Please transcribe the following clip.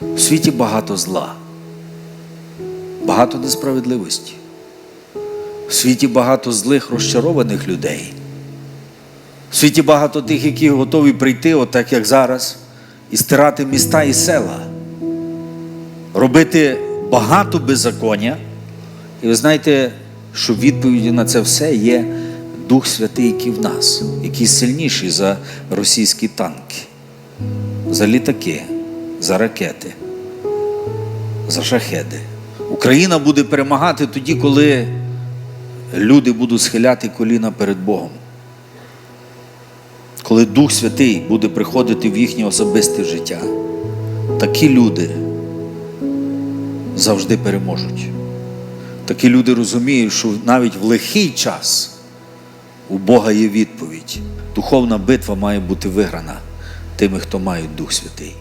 У світі багато зла, багато несправедливості. У світі багато злих розчарованих людей. У світі багато тих, які готові прийти, отак як зараз, і стирати міста і села, робити багато беззаконня. І ви знаєте, що відповіддю на це все є Дух Святий, який в нас, який сильніший за російські танки, за літаки, за ракети, за шахеди. Україна буде перемагати тоді, коли люди будуть схиляти коліна перед Богом. Коли Дух Святий буде приходити в їхнє особисте життя, такі люди завжди переможуть. Такі люди розуміють, що навіть в лихий час у Бога є відповідь. Духовна битва має бути виграна тими, хто має Дух Святий.